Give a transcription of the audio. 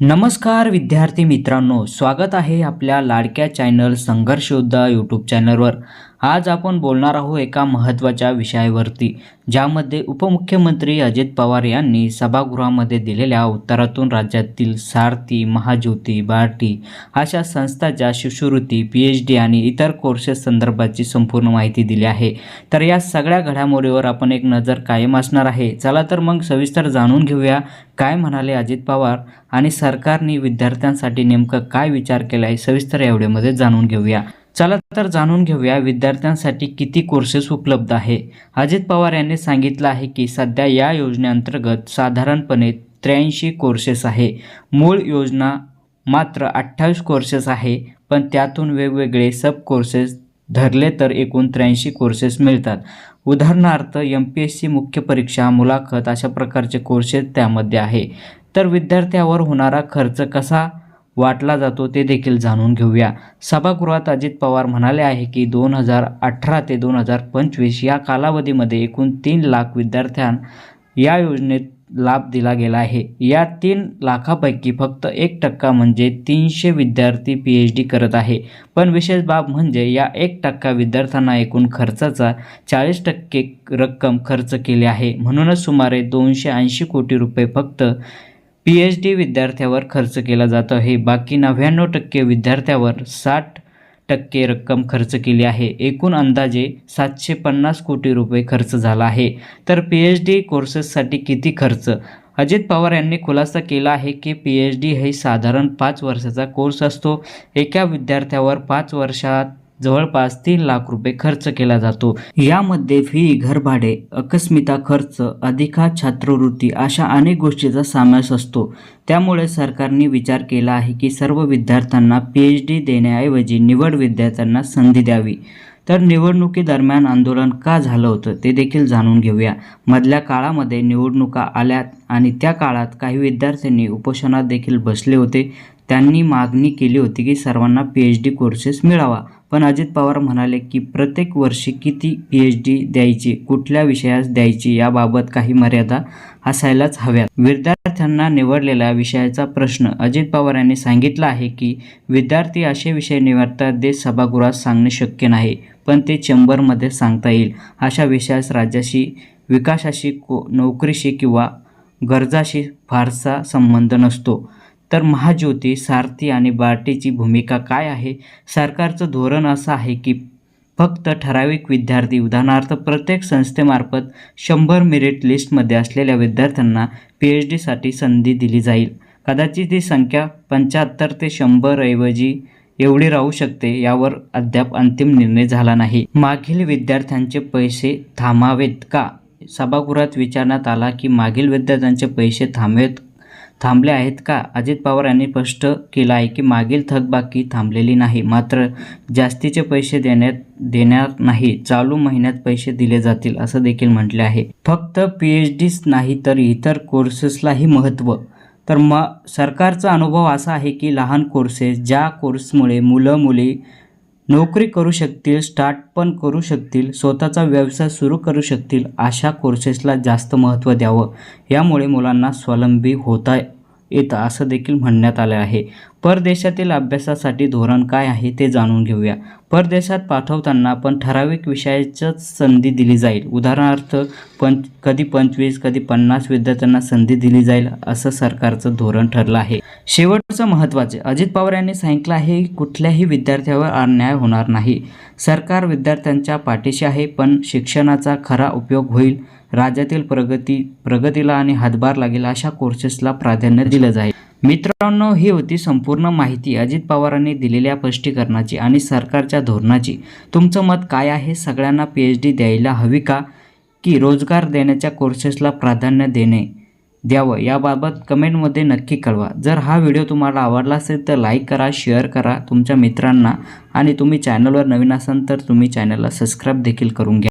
नमस्कार विद्यार्थी मित्रांनो स्वागत आहे आपल्या लाडक्या चॅनल संघर्षयोद्धा यूट्यूब चॅनलवर आज आपण बोलणार आहोत एका महत्त्वाच्या विषयावरती ज्यामध्ये उपमुख्यमंत्री अजित पवार यांनी सभागृहामध्ये दिलेल्या उत्तरातून राज्यातील सारथी महाज्योती बार्टी अशा संस्थाच्या शिष्यवृत्ती पी एच डी आणि इतर कोर्सेस संदर्भाची संपूर्ण माहिती दिली आहे. तर या सगळ्या घडामोडीवर आपण एक नजर कायम असणार आहे. चला तर मग सविस्तर जाणून घेऊया काय म्हणाले अजित पवार आणि सरकारने विद्यार्थ्यांसाठी नेमकं काय विचार केला आहे सविस्तर या व्हिडिओमध्ये जाणून घेऊया. चला तर जाणून घेऊया विद्यार्थ्यांसाठी किती कोर्सेस उपलब्ध आहे. अजित पवार यांनी सांगितलं आहे की सध्या या योजनेअंतर्गत साधारणपणे त्र्याऐंशी कोर्सेस आहे. मूळ योजना मात्र अठ्ठावीस कोर्सेस आहे पण त्यातून वेगवेगळे सब कोर्सेस धरले तर एकूण त्र्याऐंशी कोर्सेस मिळतात. उदाहरणार्थ एम पी एस सी मुख्य परीक्षा मुलाखत अशा प्रकारचे कोर्सेस त्यामध्ये आहे. तर विद्यार्थ्यावर होणारा खर्च कसा वाटला जातो ते देखील जाणून घेऊया. सभागृहात अजित पवार म्हणाले आहे की दोन हजार अठरा ते दोन हजार पंचवीस या कालावधीमध्ये एकूण तीन लाख विद्यार्थ्यांना या योजनेत लाभ दिला गेला आहे. या तीन लाखापैकी फक्त एक टक्का म्हणजे तीनशे विद्यार्थी पी एच डी करत आहे. पण विशेष बाब म्हणजे या एक टक्का विद्यार्थ्यांना एकूण खर्चाचा चाळीस टक्के रक्कम खर्च केली आहे. म्हणूनच सुमारे दोनशे ऐंशी कोटी रुपये फक्त पी एच डी विद्यार्थ्यावर खर्च केला जात आहे. बाकी नव्याण्णव टक्के विद्यार्थ्यावर साठ टक्के रक्कम खर्च केली आहे. एकूण अंदाजे सातशे पन्नास कोटी रुपये खर्च झाला आहे. तर पी एच डी कोर्सेससाठी किती खर्च? अजित पवार यांनी खुलासा केला आहे की पी एच डी हे साधारण पाच वर्षाचा कोर्स असतो. एका विद्यार्थ्यावर पाच वर्षात जवळपास तीन लाख रुपये खर्च केला जातो. यामध्ये फी घरभाडे अकस्मिता खर्च अधिका छात्रवृत्ती अशा अनेक गोष्टीचा समावेश असतो. त्यामुळे सरकारने विचार केला आहे की सर्व विद्यार्थ्यांना पी एच डी देण्याऐवजी निवड विद्यार्थ्यांना संधी द्यावी. तर निवडणुकीदरम्यान आंदोलन का झालं होतं ते देखील जाणून घेऊया. मधल्या काळामध्ये निवडणुका आल्यात आणि त्या काळात काही विद्यार्थ्यांनी उपोषणात देखील बसले होते. त्यांनी मागणी केली होती की सर्वांना पी एच डी कोर्सेस मिळावा. पण अजित पवार म्हणाले की प्रत्येक वर्षी किती पी एच डी द्यायची कुठल्या विषयास द्यायची याबाबत काही मर्यादा असायलाच हव्यात. विद्यार्थ्यांना निवडलेल्या विषयाचा प्रश्न अजित पवार यांनी सांगितला आहे की विद्यार्थी असे विषय निवडतात जे सभागृहात सांगणे शक्य नाही पण ते चेंबरमध्ये सांगता येईल. अशा विषयास राज्याशी विकासाशी को नोकरीशी किंवा गरजाशी फारसा संबंध नसतो. तर महाज्योती सारथी आणि बार्टीची भूमिका काय आहे? सरकारचं धोरण असं आहे की फक्त ठराविक विद्यार्थी उदाहरणार्थ प्रत्येक संस्थेमार्फत शंभर मेरिट लिस्टमध्ये असलेल्या विद्यार्थ्यांना पी एच डीसाठी संधी दिली जाईल. कदाचित ही संख्या पंच्याहत्तर ते शंभर ऐवजी एवढी राहू शकते यावर अद्याप अंतिम निर्णय झाला नाही. मागील विद्यार्थ्यांचे पैसे थांबावेत का? सभागृहात विचारण्यात आला की मागील विद्यार्थ्यांचे पैसे थांबवेत थांबले आहेत का? अजित पवार यांनी स्पष्ट केलं आहे की मागील थकबाकी थांबलेली नाही. मात्र जास्तीचे पैसे देण्यात देणार नाही. चालू महिन्यात पैसे दिले जातील असं देखील म्हटले आहे. फक्त पी एच डीच नाही तर इतर कोर्सेसलाही महत्त्व तर म सरकारचा अनुभव असा आहे की लहान कोर्सेस ज्या कोर्समुळे मुलं मुली नोकरी करू शकतील स्टार्ट पण करू शकतील स्वतःचा व्यवसाय सुरू करू शकतील अशा कोर्सेसला जास्त महत्त्व द्यावं. यामुळे मुलांना स्वावलंबी होता येतं असं देखील म्हणण्यात आलं आहे. परदेशातील अभ्यासासाठी धोरण काय आहे ते जाणून घेऊया. परदेशात पाठवताना पण ठराविक विषयाचीच संधी दिली जाईल. उदाहरणार्थ पंच कधी पंचवीस कधी पन्नास विद्यार्थ्यांना संधी दिली जाईल असं सरकारचं धोरण ठरलं आहे. शेवटचं महत्त्वाचे अजित पवार यांनी सांगितलं आहे की कुठल्याही विद्यार्थ्यावर अन्याय होणार नाही. सरकार विद्यार्थ्यांच्या पाठीशी आहे पण शिक्षणाचा खरा उपयोग होईल. राज्यातील प्रगती प्रगतीला आणि हातभार लागेल अशा कोर्सेसला प्राधान्य दिलं जाईल. मित्रांनो ही होती संपूर्ण माहिती. अजित पवारांनी दिलेल्या स्पष्टीकरणाची आणि सरकारच्या धोरणाची. तुमचं मत काय आहे? सगळ्यांना पी एच डी द्यायला हवी का? की रोजगार देण्याच्या कोर्सेसला प्राधान्य देणे द्यावं? याबाबत कमेंटमध्ये नक्की कळवा. जर हा व्हिडिओ तुम्हाला आवडला असेल तर लाईक करा शेअर करा तुमच्या मित्रांना. आणि तुम्ही चॅनलवर नवीन असाल तर तुम्ही चॅनलला सबस्क्राईब देखील करून घ्या.